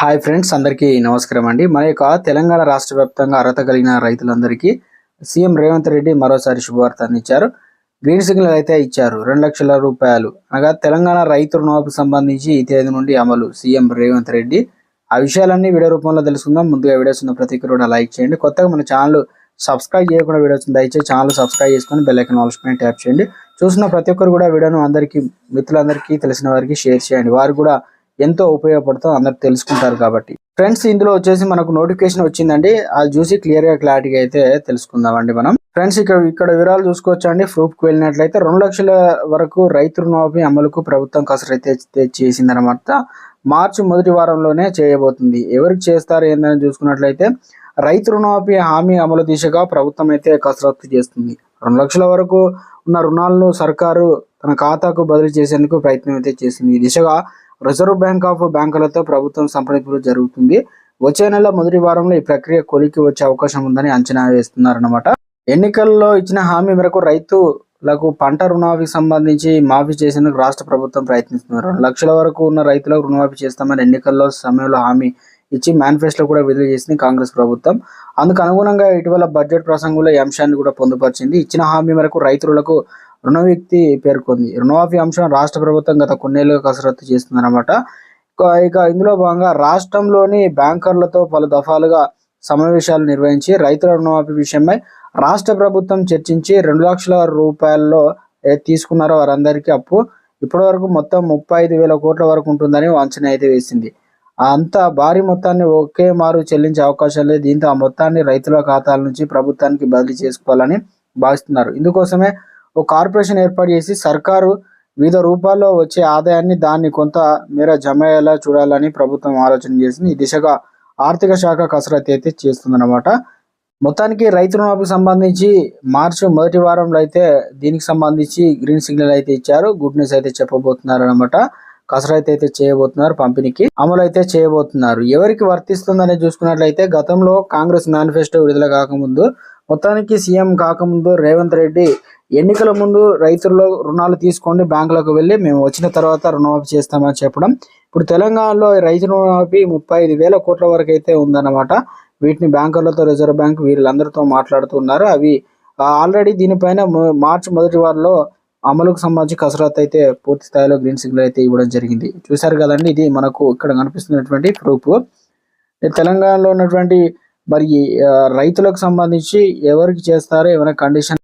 Hi friends అందరికీ నమస్కారం అండి. మన యొక్క తెలంగాణ రాష్ట్ర వ్యాప్తంగా అర్హత కలిగిన రైతులందరికీ సీఎం రేవంత్ రెడ్డి మరోసారి శుభవార్త అందించారు. గ్రీన్ సిగ్నల్ అయితే ఇచ్చారు. రెండు లక్షల రూపాయలు. అనగా తెలంగాణ రైతు రుణమాఫీకి సంబంధించి ఈ తేదీ నుండి అమలు సీఎం రేవంత్ రెడ్డి. ఆ విషయాలన్నీ వీడియో రూపంలో తెలుసుకుందాం. ముందుగా వీడియోస్ ఉన్న ప్రతి ఒక్కరు కూడా లైక్ చేయండి. కొత్తగా మన ఛానల్ సబ్స్క్రైబ్ చేయకుండా వీడియోస్ దయచేసి ఛానల్ సబ్స్క్రైబ్ చేసుకొని బెల్ ఐకన్ ఆల్స్ పైన ట్యాప్ చేయండి. చూసిన ప్రతి ఒక్కరు కూడా వీడియోను అందరికీ మిత్రులందరికీ తెలిసిన వారికి షేర్ చేయండి. వారు కూడా ఎంతో ఉపయోగపడుతుందో అందరు తెలుసుకుంటారు కాబట్టి. ఫ్రెండ్స్ ఇందులో వచ్చేసి మనకు నోటిఫికేషన్ వచ్చిందండి. అది చూసి క్లియర్గా క్లారిటీగా అయితే తెలుసుకుందామండి మనం. ఫ్రెండ్స్ ఇక్కడ ఇక్కడ వివరాలు చూసుకోవచ్చు అండి ప్రూఫ్కు వెళ్ళినట్లయితే రెండు లక్షల వరకు రైతు రుణమాఫీ అమలుకు ప్రభుత్వం కసరైతే చేసింది చేసిందనమాట మార్చి మొదటి వారంలోనే చేయబోతుంది. ఎవరికి చేస్తారు ఏందని చూసుకున్నట్లయితే రైతు రుణమాఫీ హామీ అమలు దిశగా ప్రభుత్వం అయితే కసరత్తు చేస్తుంది. రెండు లక్షల వరకు ఉన్న రుణాలను సర్కారు తన ఖాతాకు బదిలీ చేసేందుకు ప్రయత్నం అయితే చేసింది ఈ దిశగా రిజర్వ్ బ్యాంక్ ఆఫ్ బ్యాంకులతో ప్రభుత్వం సంప్రదింపులు జరుగుతుంది. వచ్చే నెల మొదటి వారంలో ఈ ప్రక్రియ కొలికి వచ్చే అవకాశం ఉందని అంచనా వేస్తున్నారన్నమాట. ఎన్నికల్లో ఇచ్చిన హామీ మేరకు రైతులకు పంట రుణమాఫీకి సంబంధించి మాఫీ చేసేందుకు రాష్ట్ర ప్రభుత్వం ప్రయత్నిస్తున్నారు. రెండు లక్షల వరకు ఉన్న రైతులకు రుణమాఫీ చేస్తామని ఎన్నికల్లో సమయంలో హామీ ఇచ్చి మేనిఫెస్టో కూడా విడుదల చేసింది కాంగ్రెస్ ప్రభుత్వం. అందుకు అనుగుణంగా ఇటీవల బడ్జెట్ ప్రసంగంలో ఈ అంశాన్ని కూడా పొందుపరిచింది. ఇచ్చిన హామీ మేరకు రైతులకు రుణ వ్యక్తి పేర్కొంది. రుణమాఫీ అంశం రాష్ట్ర ప్రభుత్వం గత కొన్నేళ్ళుగా కసరత్తు చేస్తుందన్నమాట. ఇక- ఇందులో భాగంగా రాష్ట్రంలోని బ్యాంకర్లతో పలు దఫాలుగా సమావేశాలు నిర్వహించి రైతుల రుణమాఫీ విషయమై రాష్ట్ర ప్రభుత్వం చర్చించి రెండు లక్షల రూపాయల్లో తీసుకున్నారో వారందరికీ అప్పు. ఇప్పటి వరకు మొత్తం ముప్పై ఐదు వేల కోట్ల వరకు ఉంటుందని అంచనా అయితే వేసింది. అంత భారీ మొత్తాన్ని ఒకే మారు చెల్లించే అవకాశం లేదు. దీంతో ఆ మొత్తాన్ని రైతుల ఖాతాల నుంచి ప్రభుత్వానికి బదిలీ చేసుకోవాలని భావిస్తున్నారు. ఇందుకోసమే ఒక కార్పొరేషన్ ఏర్పాటు చేసి సర్కారు వివిధ రూపాల్లో వచ్చే ఆదాయాన్ని దాన్ని కొంత మేర జమ అయ్యేలా చూడాలని ప్రభుత్వం ఆలోచన చేసింది. ఈ దిశగా ఆర్థిక శాఖ కసరత్తు అయితే చేస్తుందన్నమాట. మొత్తానికి రైతు రుణాలకు సంబంధించి మార్చి మొదటి వారంలో అయితే దీనికి సంబంధించి గ్రీన్ సిగ్నల్ అయితే ఇచ్చారు. గుడ్ న్యూస్ అయితే చెప్పబోతున్నారు అనమాట కసరత్ అయితే చేయబోతున్నారు పంపిణీకి. అమలు అయితే చేయబోతున్నారు. ఎవరికి వర్తిస్తుందని చూసుకున్నట్లయితే గతంలో కాంగ్రెస్ మేనిఫెస్టో విడుదల కాకముందు మొత్తానికి సీఎం కాకముందు రేవంత్ రెడ్డి ఎన్నికల ముందు రైతుల్లో రుణాలు తీసుకోండి బ్యాంకులకు వెళ్ళి మేము వచ్చిన తర్వాత రుణమాఫీ చేస్తామని చెప్పడం. ఇప్పుడు తెలంగాణలో రైతు రుణమాఫీ ముప్పై ఐదు వేల కోట్ల వరకు అయితే ఉందన్నమాట. వీటిని బ్యాంకర్లతో రిజర్వ్ బ్యాంక్ వీళ్ళందరితో మాట్లాడుతున్నారు అవి ఆల్రెడీ దీనిపైన మార్చి మొదటి వారంలో అమలుకు సంబంధించి కసరత్తు అయితే పూర్తి స్థాయిలో గ్రీన్ సిగ్నల్ అయితే ఇవ్వడం జరిగింది. చూశారు కదండి ఇది మనకు ఇక్కడ కనిపిస్తున్నటువంటి ప్రూఫ్. తెలంగాణలో ఉన్నటువంటి మరి ఆ, రైతులకు సంబంధించి ఎవరికి చేస్తారో ఏమైనా కండిషన్